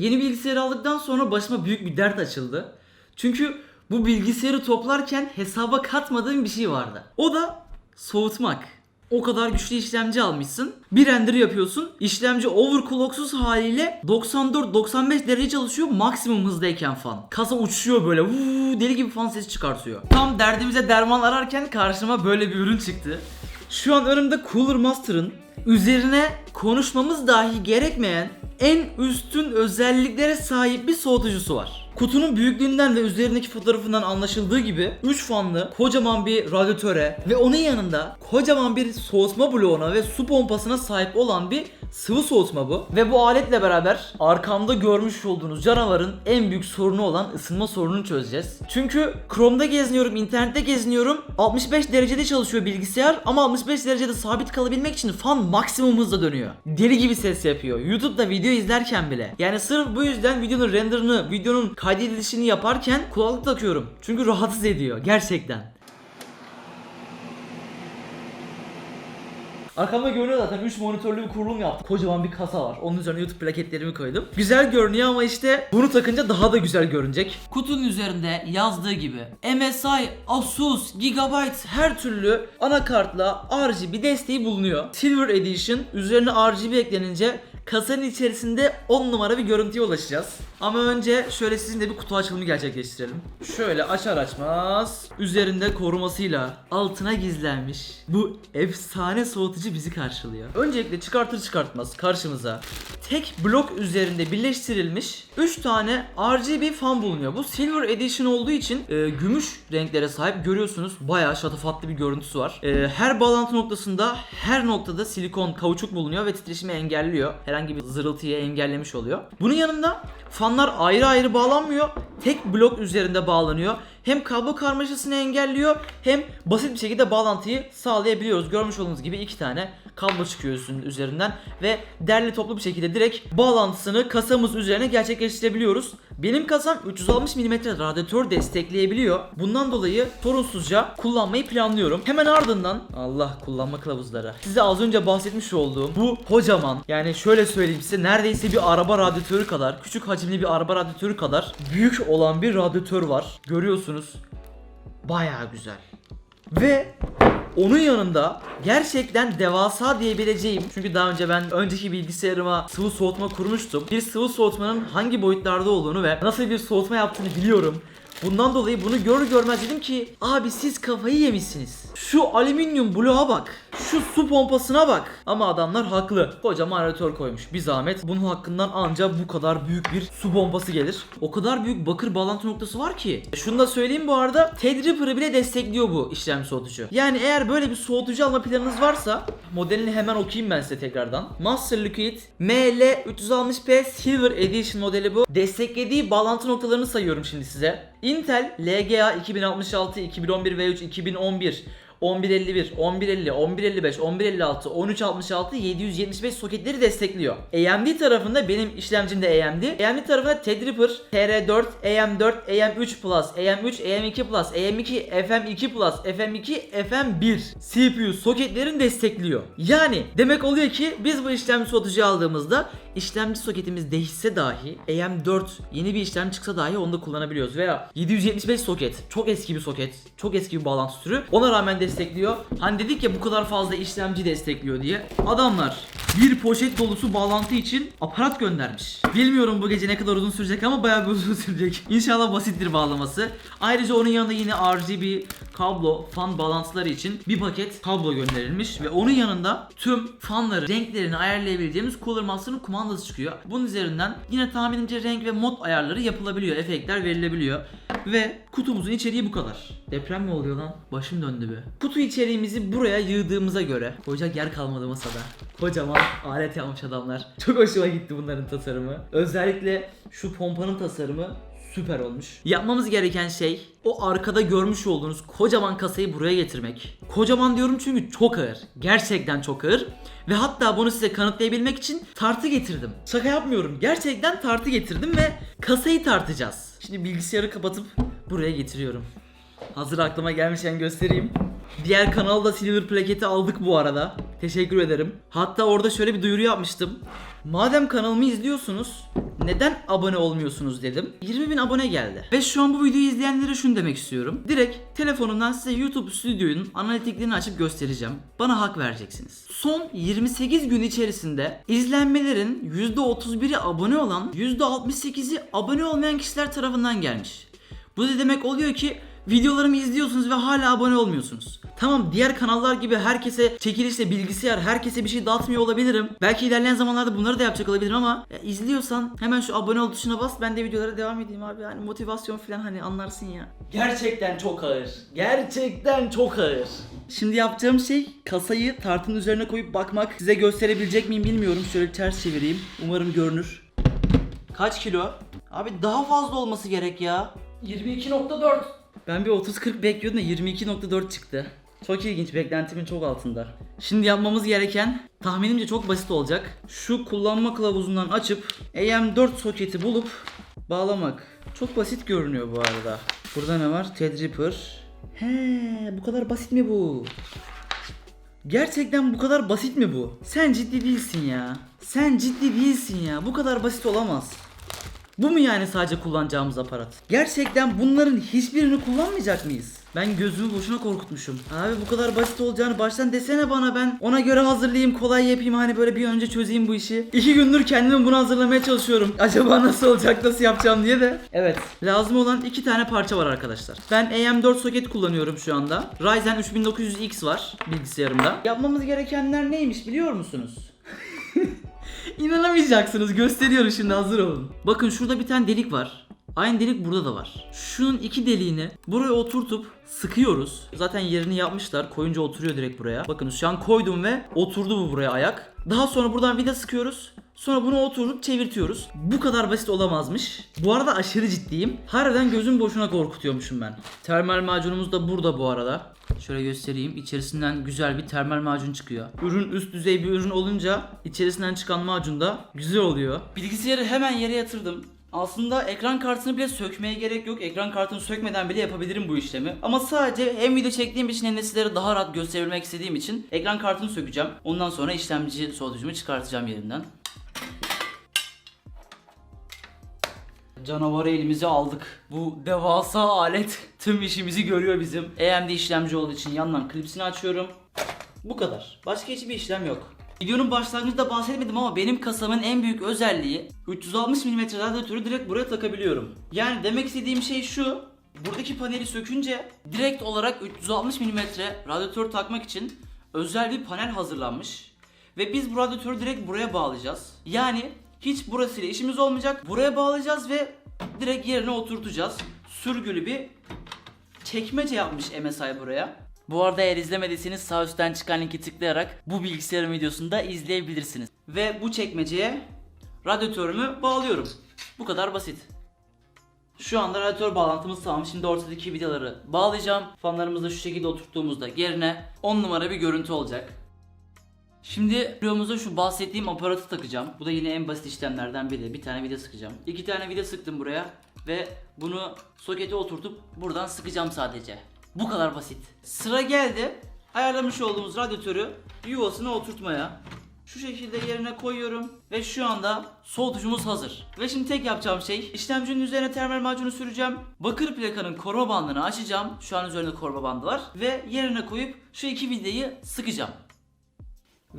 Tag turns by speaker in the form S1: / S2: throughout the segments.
S1: Yeni bilgisayarı aldıktan sonra başıma büyük bir dert açıldı. Çünkü bu bilgisayarı toplarken hesaba katmadığım bir şey vardı. O da soğutmak. O kadar güçlü işlemci almışsın. Bir render yapıyorsun. İşlemci overclocksuz haliyle 94-95 derece çalışıyor maksimum hızdayken fan. Kasa uçuyor böyle vuu deli gibi fan sesi çıkartıyor. Tam derdimize derman ararken karşıma böyle bir ürün çıktı. Şu an önümde Cooler Master'ın üzerine konuşmamız dahi gerekmeyen en üstün özelliklere sahip bir soğutucusu var. Kutunun büyüklüğünden ve üzerindeki fotoğrafından anlaşıldığı gibi 3 fanlı kocaman bir radyatöre ve onun yanında kocaman bir soğutma bloğuna ve su pompasına sahip olan bir sıvı soğutma bu. Ve bu aletle beraber arkamda görmüş olduğunuz canavarın en büyük sorunu olan ısınma sorununu çözeceğiz. Çünkü Chrome'da geziniyorum, internette geziniyorum. 65 derecede çalışıyor bilgisayar ama 65 derecede sabit kalabilmek için fan maksimum hızla dönüyor. Deli gibi ses yapıyor. YouTube'da video izlerken bile. Yani sırf bu yüzden videonun renderını, videonun kaydedilişini yaparken kulaklık takıyorum. Çünkü rahatsız ediyor gerçekten. Arkamda görünüyor zaten 3 monitörlü bir kurulum yaptım. Kocaman bir kasa var. Onun üzerine YouTube plaketlerimi koydum. Güzel görünüyor ama işte bunu takınca daha da güzel görünecek. Kutunun üzerinde yazdığı gibi MSI, Asus, Gigabyte her türlü anakartla RGB desteği bulunuyor. Silver Edition üzerine RGB eklenince kasanın içerisinde 10 numara bir görüntüye ulaşacağız. Ama önce şöyle sizinle bir kutu açılımı gerçekleştirelim. Şöyle açar açmaz üzerinde korumasıyla altına gizlenmiş bu efsane soğutucu bizi karşılıyor. Öncelikle çıkartır çıkartmaz karşımıza tek blok üzerinde birleştirilmiş 3 tane RGB fan bulunuyor. Bu Silver Edition olduğu için e, gümüş renklere sahip görüyorsunuz. Bayağı şatafatlı bir görüntüsü var. E, her bağlantı noktasında her noktada silikon kauçuk bulunuyor ve titreşimi engelliyor. Herhangi bir zırıltıyı engellemiş oluyor. Bunun yanında fanlar ayrı ayrı bağlanmıyor. Tek blok üzerinde bağlanıyor. Hem kablo karmaşasını engelliyor hem basit bir şekilde bağlantıyı sağlayabiliyoruz. Görmüş olduğunuz gibi iki tane kablo çıkıyor üstünün üzerinden ve derli toplu bir şekilde direkt bağlantısını kasamız üzerine gerçekleştirebiliyoruz. Benim kasam 360 mm radyatör destekleyebiliyor. Bundan dolayı sorunsuzca kullanmayı planlıyorum. Hemen ardından Allah kullanma kılavuzları. Size az önce bahsetmiş olduğum bu kocaman yani şöyle söyleyeyim size neredeyse bir araba radyatörü kadar küçük hacimli bir araba radyatörü kadar büyük olan bir radyatör var. Görüyorsunuz. Bayağı güzel. Ve onun yanında gerçekten devasa diyebileceğim çünkü daha önce ben önceki bilgisayarıma sıvı soğutma kurmuştum. Bir sıvı soğutmanın hangi boyutlarda olduğunu ve nasıl bir soğutma yaptığını biliyorum. Bundan dolayı bunu görür görmez dedim ki abi siz kafayı yemişsiniz. Şu alüminyum bloğa bak. Şu su pompasına bak. Ama adamlar haklı. Kocaman aeratör koymuş. Bir zahmet. Bunun hakkından ancak bu kadar büyük bir su pompası gelir. O kadar büyük bakır bağlantı noktası var ki. Şunu da söyleyeyim bu arada. Threadripper'ı bile destekliyor bu işlem soğutucu. Yani eğer böyle bir soğutucu alma planınız varsa modelini hemen okuyayım ben size tekrardan. Master Liquid ML360P Silver Edition modeli bu. Desteklediği bağlantı noktalarını sayıyorum şimdi size. Intel LGA 2066, 2011 V3, 2011 1151, 1150, 1155, 1156, 1366, 775 soketleri destekliyor. AMD tarafında benim işlemcim de AMD. AMD tarafında Threadripper, TR4, AM4, AM3 Plus, AM3, AM2 Plus, AM2, FM2 Plus, FM2, FM1 CPU soketlerini destekliyor. Yani demek oluyor ki biz bu işlemci soğutucuyu aldığımızda işlemci soketimiz değişse dahi AM4 yeni bir işlem çıksa dahi onu da kullanabiliyoruz veya 775 soket çok eski bir soket çok eski bir bağlantı türü ona rağmen destekliyor. Hani dedik ya bu kadar fazla işlemci destekliyor diye adamlar bir poşet dolusu bağlantı için aparat göndermiş. Bilmiyorum bu gece ne kadar uzun sürecek ama bayağı bir uzun sürecek. İnşallah basittir bağlaması. Ayrıca onun yanında yine RGB kablo fan bağlantıları için bir paket kablo gönderilmiş ve onun yanında tüm fanları renklerini ayarlayabileceğimiz Cooler Master'ın kumandası çıkıyor. Bunun üzerinden yine tahminimce renk ve mod ayarları yapılabiliyor. Efektler verilebiliyor. Ve kutumuzun içeriği bu kadar. Deprem mi oluyor lan? Başım döndü be. Kutu içeriğimizi buraya yığdığımıza göre koyacak yer kalmadı masada. Kocaman alet yapmış adamlar. Çok hoşuma gitti bunların tasarımı. Özellikle şu pompanın tasarımı süper olmuş. Yapmamız gereken şey o arkada görmüş olduğunuz kocaman kasayı buraya getirmek. Kocaman diyorum çünkü çok ağır. Gerçekten çok ağır. Ve hatta bunu size kanıtlayabilmek için tartı getirdim. Şaka yapmıyorum. Gerçekten tartı getirdim ve kasayı tartacağız. Şimdi bilgisayarı kapatıp buraya getiriyorum. Hazır aklıma gelmişken göstereyim. Diğer kanalda silver plaketi aldık bu arada. Teşekkür ederim. Hatta orada şöyle bir duyuru yapmıştım. Madem kanalımı izliyorsunuz neden abone olmuyorsunuz dedim. 20 bin abone geldi. Ve şu an bu videoyu izleyenlere şunu demek istiyorum. Direkt telefonumdan size YouTube stüdyonun analitiklerini açıp göstereceğim. Bana hak vereceksiniz. Son 28 gün içerisinde izlenmelerin %31'i abone olan %68'i abone olmayan kişiler tarafından gelmiş. Bu da demek oluyor ki videolarımı izliyorsunuz ve hala abone olmuyorsunuz. Tamam diğer kanallar gibi herkese çekilişle bilgisayar, herkese bir şey dağıtmıyor olabilirim. Belki ilerleyen zamanlarda bunları da yapacak olabilirim ama ya izliyorsan hemen şu abone ol tuşuna bas ben de videolara devam edeyim abi. Yani motivasyon falan hani anlarsın ya. Gerçekten çok ağır. Gerçekten çok ağır. Şimdi yapacağım şey kasayı tartının üzerine koyup bakmak. Size gösterebilecek miyim bilmiyorum. Şöyle ters çevireyim. Umarım görünür. Kaç kilo? Abi daha fazla olması gerek ya. 22.4. Ben bir 30-40 bekliyordum da 22.4 çıktı. Çok ilginç, beklentimin çok altında. Şimdi yapmamız gereken tahminimce çok basit olacak. Şu kullanma kılavuzundan açıp AM4 soketi bulup bağlamak. Çok basit görünüyor bu arada. Burada ne var? Threadripper. He, bu kadar basit mi bu? Gerçekten bu kadar basit mi bu? Sen ciddi değilsin ya. Sen ciddi değilsin ya. Bu kadar basit olamaz. Bu mu yani sadece kullanacağımız aparat? Gerçekten bunların hiçbirini kullanmayacak mıyız? Ben gözümü boşuna korkutmuşum. Abi bu kadar basit olacağını baştan desene bana ben. Ona göre hazırlayayım, kolay yapayım hani böyle bir önce çözeyim bu işi. İki gündür kendimi bunu hazırlamaya çalışıyorum. Acaba nasıl olacak, nasıl yapacağım diye de. Evet, lazım olan iki tane parça var arkadaşlar. Ben AM4 soket kullanıyorum şu anda. Ryzen 3900X var bilgisayarımda. Yapmamız gerekenler neymiş biliyor musunuz? İnanamayacaksınız. Gösteriyorum şimdi hazır olun. Bakın şurada bir tane delik var. Aynı delik burada da var. Şunun iki deliğini buraya oturtup sıkıyoruz. Zaten yerini yapmışlar. Koyunca oturuyor direkt buraya. Bakın şu an koydum ve oturdu bu buraya ayak. Daha sonra buradan vida sıkıyoruz. Sonra bunu oturup çevirtiyoruz. Bu kadar basit olamazmış. Bu arada aşırı ciddiyim. Harbiden gözüm boşuna korkutuyormuşum ben. Termal macunumuz da burada bu arada. Şöyle göstereyim. İçerisinden güzel bir termal macun çıkıyor. Ürün üst düzey bir ürün olunca içerisinden çıkan macun da güzel oluyor. Bilgisayarı hemen yere yatırdım. Aslında ekran kartını bile sökmeye gerek yok. Ekran kartını sökmeden bile yapabilirim bu işlemi. Ama sadece hem video çektiğim için hem de sizlere daha rahat gösterebilmek istediğim için ekran kartını sökeceğim. Ondan sonra işlemci soğutucumu çıkartacağım yerinden. Canavarı elimize aldık. Bu devasa alet tüm işimizi görüyor bizim. AMD işlemci olduğu için yandan klipsini açıyorum. Bu kadar. Başka hiçbir işlem yok. Videonun başlangıcında bahsetmedim ama benim kasamın en büyük özelliği 360 mm radyatörü direkt buraya takabiliyorum. Yani demek istediğim şey şu. Buradaki paneli sökünce direkt olarak 360 mm radyatör takmak için özel bir panel hazırlanmış. Ve biz bu radyatörü direkt buraya bağlayacağız. Yani hiç burasıyla işimiz olmayacak. Buraya bağlayacağız ve direkt yerine oturtacağız. Sürgülü bir çekmece yapmış MSI buraya. Bu arada eğer izlemediyseniz sağ üstten çıkan linki tıklayarak bu bilgisayarın videosunu da izleyebilirsiniz. Ve bu çekmeceye radyatörümü bağlıyorum. Bu kadar basit. Şu anda radyatör bağlantımız tamam. Şimdi ortadaki vidaları bağlayacağım. Fanlarımızı şu şekilde oturttuğumuzda yerine 10 numara bir görüntü olacak. Şimdi videomuza şu bahsettiğim aparatı takacağım. Bu da yine en basit işlemlerden biri. Bir tane vida sıkacağım. İki tane vida sıktım buraya ve bunu sokete oturtup buradan sıkacağım sadece. Bu kadar basit. Sıra geldi. Ayarlamış olduğumuz radyatörü yuvasına oturtmaya. Şu şekilde yerine koyuyorum ve şu anda soğutucumuz hazır. Ve şimdi tek yapacağım şey işlemcinin üzerine termal macunu süreceğim. Bakır plakanın koruma bandını açacağım. Şu an üzerinde koruma bandı var. Ve yerine koyup şu iki vidayı sıkacağım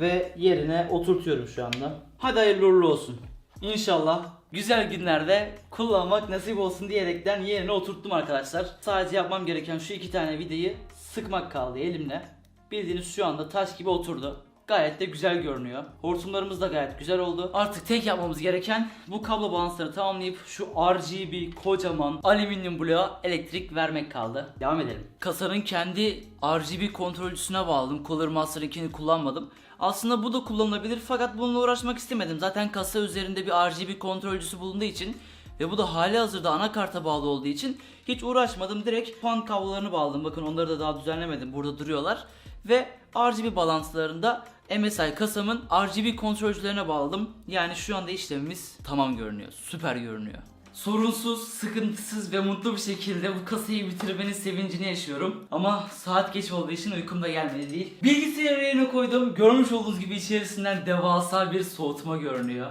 S1: ve yerine oturtuyorum şu anda. Hadi hayırlı uğurlu olsun. İnşallah güzel günlerde kullanmak nasip olsun diyerekten yerine oturttum arkadaşlar. Sadece yapmam gereken şu iki tane vidayı sıkmak kaldı elimle. Bildiğiniz şu anda taş gibi oturdu. Gayet de güzel görünüyor. Hortumlarımız da gayet güzel oldu. Artık tek yapmamız gereken bu kablo balansları tamamlayıp şu RGB kocaman alüminyum bloğa elektrik vermek kaldı. Devam edelim. Kasanın kendi RGB kontrolcüsüne bağladım. Cooler Master'ınkini kullanmadım. Aslında bu da kullanılabilir fakat bununla uğraşmak istemedim. Zaten kasa üzerinde bir RGB kontrolcüsü bulunduğu için ve bu da hali hazırda anakarta bağlı olduğu için hiç uğraşmadım. Direkt fan kablolarını bağladım. Bakın onları da daha düzenlemedim. Burada duruyorlar. Ve RGB bağlantılarında MSI kasamın RGB kontrolcülerine bağladım. Yani şu anda işlemimiz tamam görünüyor. Süper görünüyor. Sorunsuz, sıkıntısız ve mutlu bir şekilde bu kasayı bitirmenin sevincini yaşıyorum. Ama saat geç olduğu için uykum da gelmedi değil. Bilgisayarı yerine koydum. Görmüş olduğunuz gibi içerisinden devasa bir soğutma görünüyor.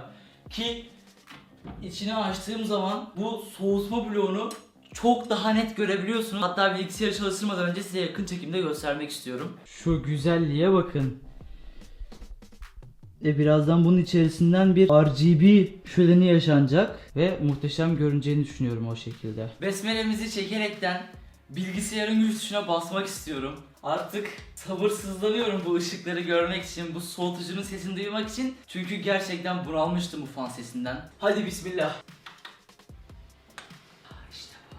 S1: Ki içini açtığım zaman bu soğutma bloğunu çok daha net görebiliyorsunuz. Hatta bilgisayarı çalıştırmadan önce size yakın çekimde göstermek istiyorum. Şu güzelliğe bakın. E birazdan bunun içerisinden bir RGB şöleni yaşanacak ve muhteşem görüneceğini düşünüyorum o şekilde. Besmelemizi çekerekten bilgisayarın güç tuşuna basmak istiyorum. Artık sabırsızlanıyorum bu ışıkları görmek için, bu soğutucunun sesini duymak için. Çünkü gerçekten bunalmıştım bu fan sesinden. Hadi bismillah. İşte bu.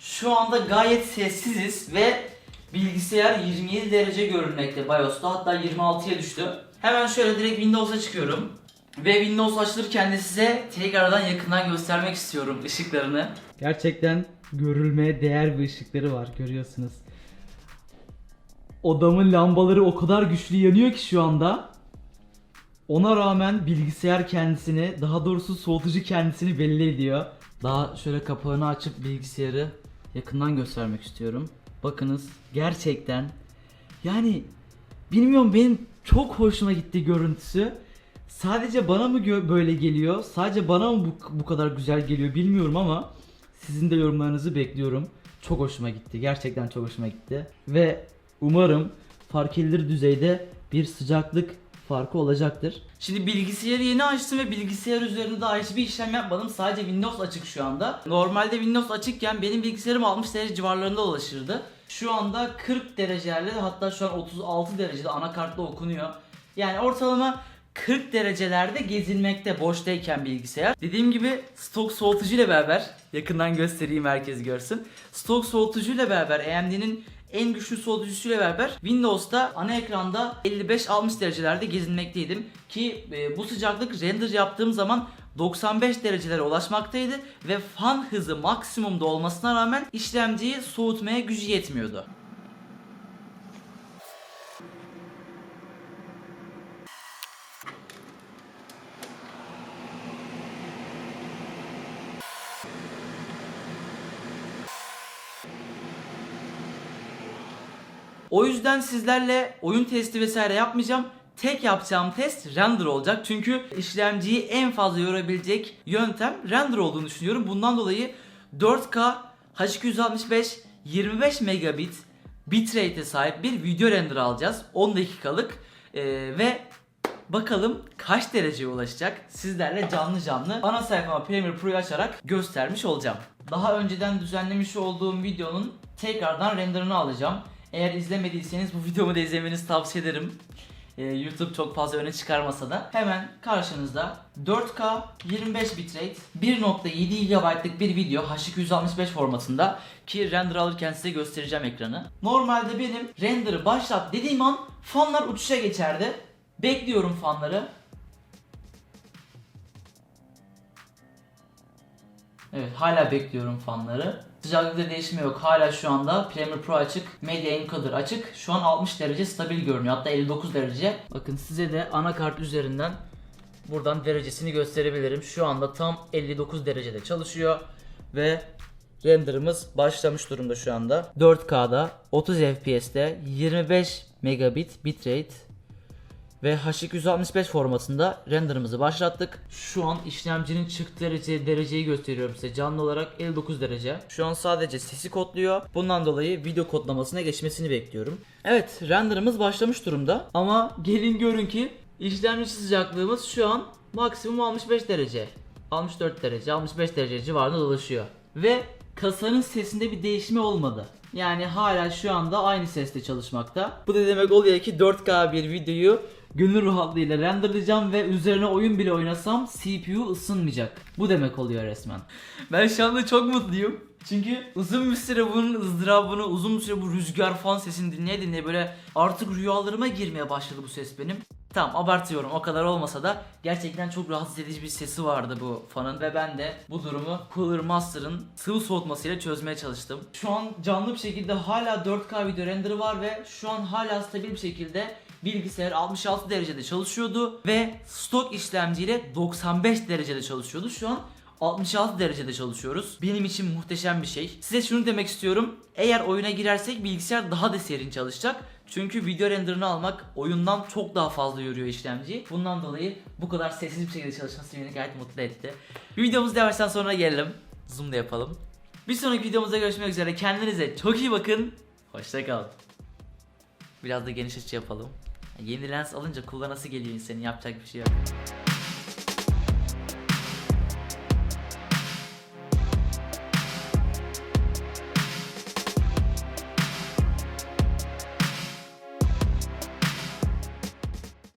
S1: Şu anda gayet sessiziz ve bilgisayar 27 derece görünmekte BIOS'ta hatta 26'ya düştü. Hemen şöyle direkt Windows'a çıkıyorum. Ve Windows açılırken de size tekrardan yakından göstermek istiyorum ışıklarını. Gerçekten görülmeye değer bir ışıkları var görüyorsunuz. Odamın lambaları o kadar güçlü yanıyor ki şu anda. Ona rağmen bilgisayar kendisini, daha doğrusu soğutucu kendisini belli ediyor. Daha şöyle kapağını açıp bilgisayarı yakından göstermek istiyorum. Bakınız gerçekten yani bilmiyorum benim çok hoşuma gitti görüntüsü. Sadece bana mı böyle geliyor? Sadece bana mı bu, bu kadar güzel geliyor bilmiyorum ama sizin de yorumlarınızı bekliyorum. Çok hoşuma gitti. Gerçekten çok hoşuma gitti. Ve umarım fark edilir düzeyde bir sıcaklık farkı olacaktır. Şimdi bilgisayarı yeni açtım ve bilgisayar üzerinde daha hiçbir işlem yapmadım. Sadece Windows açık şu anda. Normalde Windows açıkken benim bilgisayarım 60 derece civarlarında dolaşırdı. Şu anda 40 derecelerle hatta şu an 36 derecede anakartla okunuyor. Yani ortalama 40 derecelerde gezilmekte boştayken bilgisayar. Dediğim gibi stok soğutucu ile beraber yakından göstereyim herkes görsün. Stok soğutucu ile beraber AMD'nin en güçlü soğutucusuyla beraber Windows'ta ana ekranda 55-60 derecelerde gezinmekteydim. Ki e, bu sıcaklık render yaptığım zaman 95 derecelere ulaşmaktaydı ve fan hızı maksimumda olmasına rağmen işlemciyi soğutmaya gücü yetmiyordu. O yüzden sizlerle oyun testi vesaire yapmayacağım. Tek yapacağım test render olacak. Çünkü işlemciyi en fazla yorabilecek yöntem render olduğunu düşünüyorum. Bundan dolayı 4K H265 25 megabit bitrate'e sahip bir video render alacağız. 10 dakikalık Ee, ve bakalım kaç dereceye ulaşacak. Sizlerle canlı canlı ana sayfama Premiere Pro'yu açarak göstermiş olacağım. Daha önceden düzenlemiş olduğum videonun tekrardan renderını alacağım. Eğer izlemediyseniz bu videomu da izlemenizi tavsiye ederim. Ee, YouTube çok fazla öne çıkarmasa da hemen karşınızda 4K 25 bitrate 1.7 GB'lık bir video H265 formatında ki render alırken size göstereceğim ekranı. Normalde benim render'ı başlat dediğim an fanlar uçuşa geçerdi. Bekliyorum fanları. Evet hala bekliyorum fanları. Sıcaklıkta değişme yok. Hala şu anda Premiere Pro açık. Media Encoder açık. Şu an 60 derece stabil görünüyor. Hatta 59 derece. Bakın size de anakart üzerinden buradan derecesini gösterebilirim. Şu anda tam 59 derecede çalışıyor. Ve renderımız başlamış durumda şu anda. 4K'da 30 FPS'te 25 megabit bitrate ve H265 formatında renderımızı başlattık. Şu an işlemcinin çıktı derece, dereceyi gösteriyorum size. Canlı olarak 59 derece. Şu an sadece sesi kodluyor. Bundan dolayı video kodlamasına geçmesini bekliyorum. Evet renderımız başlamış durumda. Ama gelin görün ki işlemci sıcaklığımız şu an maksimum 65 derece. 64 derece, 65 derece civarında dolaşıyor. Ve kasanın sesinde bir değişme olmadı. Yani hala şu anda aynı sesle çalışmakta. Bu da demek oluyor ki 4K bir videoyu gönül rahatlığıyla renderlayacağım ve üzerine oyun bile oynasam CPU ısınmayacak. Bu demek oluyor resmen. Ben şu anda çok mutluyum. Çünkü uzun bir süre bunun ızdırabını, uzun bir süre bu rüzgar fan sesini dinleye dinleye böyle artık rüyalarıma girmeye başladı bu ses benim. Tamam abartıyorum o kadar olmasa da gerçekten çok rahatsız edici bir sesi vardı bu fanın ve ben de bu durumu Cooler Master'ın sıvı soğutmasıyla çözmeye çalıştım. Şu an canlı bir şekilde hala 4K video renderı var ve şu an hala stabil bir şekilde bilgisayar 66 derecede çalışıyordu ve stok işlemciyle 95 derecede çalışıyordu. Şu an 66 derecede çalışıyoruz. Benim için muhteşem bir şey. Size şunu demek istiyorum. Eğer oyuna girersek bilgisayar daha da serin çalışacak. Çünkü video renderını almak oyundan çok daha fazla yoruyor işlemciyi. Bundan dolayı bu kadar sessiz bir şekilde çalışması beni gayet mutlu etti. Videomuz yavaştan sonra gelelim. Zoom da yapalım. Bir sonraki videomuzda görüşmek üzere. Kendinize çok iyi bakın. Hoşçakalın. Biraz da geniş açı yapalım. Yeni lens alınca kullanası geliyor insanın yapacak bir şey yok.